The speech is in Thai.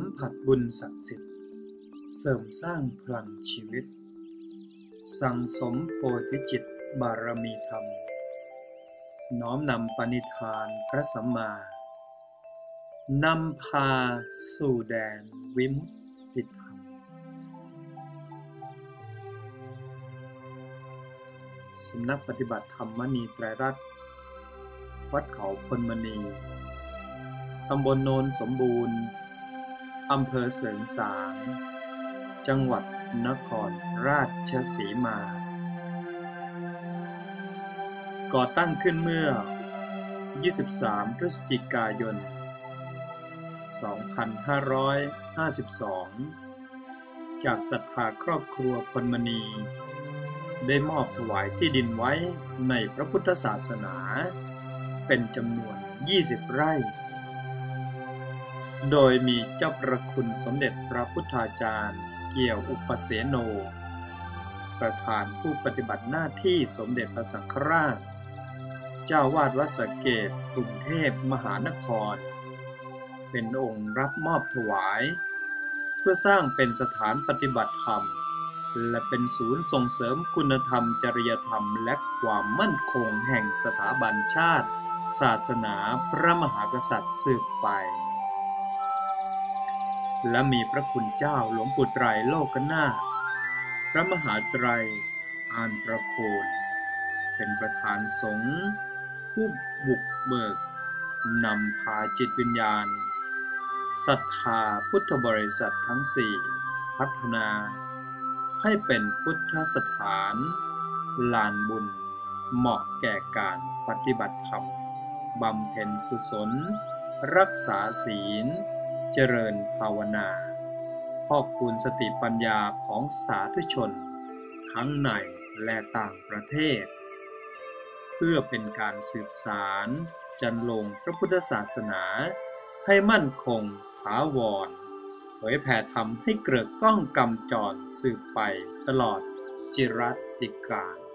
สัมผัสบุญศักดิ์สิทธิ์ เสริมสร้างพลังชีวิต สั่งสมโพธิจิตบารมีธรรม น้อมนำปณิธานพระสัมมานำพาสู่แดนวิมุตติธรรม สำนักปฏิบัติธรรมมณีไตรรัตน์วัดเขาพลมณี ตำบลโนนสมบูรณ์ อำเภอเสริงสาง จังหวัดนครราชสีมา ก่อตั้งขึ้นเมื่อ 23 พฤศจิกายน 2552 จากศรัทธาครอบครัวพลมณี ได้มอบถวายที่ดินไว้ในพระพุทธศาสนา เป็นจำนวน 20 ไร่ โดยมีเจ้าประคุณสมเด็จพระพุทธาจารย์ เกี่ยวอุปเสโน ประธานผู้ปฏิบัติหน้าที่สมเด็จพระสังฆราช เจ้าวาดวัดสเกตกรุงเทพมหานคร เป็นองค์รับมอบถวาย เพื่อสร้างเป็นสถานปฏิบัติธรรม และเป็นศูนย์ส่งเสริมคุณธรรมจริยธรรมและความมั่นคงแห่งสถาบันชาติ ศาสนาพระมหากษัตริย์สืบไป และมีพระคุณเจ้าหลวงปู่ไตรโลกนาถพระมหาไตรอานประโคนเป็นประธานสงฆ์ผู้บุกเบิกนำพาจิตวิญญาณศรัทธาพุทธบริษัททั้งสี่พัฒนา ให้เป็นพุทธสถาน ลานบุญ เหมาะแก่การปฏิบัติธรรมบำเพ็ญกุศล รักษาศีล เจริญภาวนาพอกพูนสติปัญญาของสาธุชน ทั้งในและต่างประเทศ เพื่อเป็นการสืบสารจันลงพระพุทธศาสนาให้มั่นคงถาวรเผยแผ่ธรรมให้เกิดก้องกำจรสืบไปตลอดจิรัติการ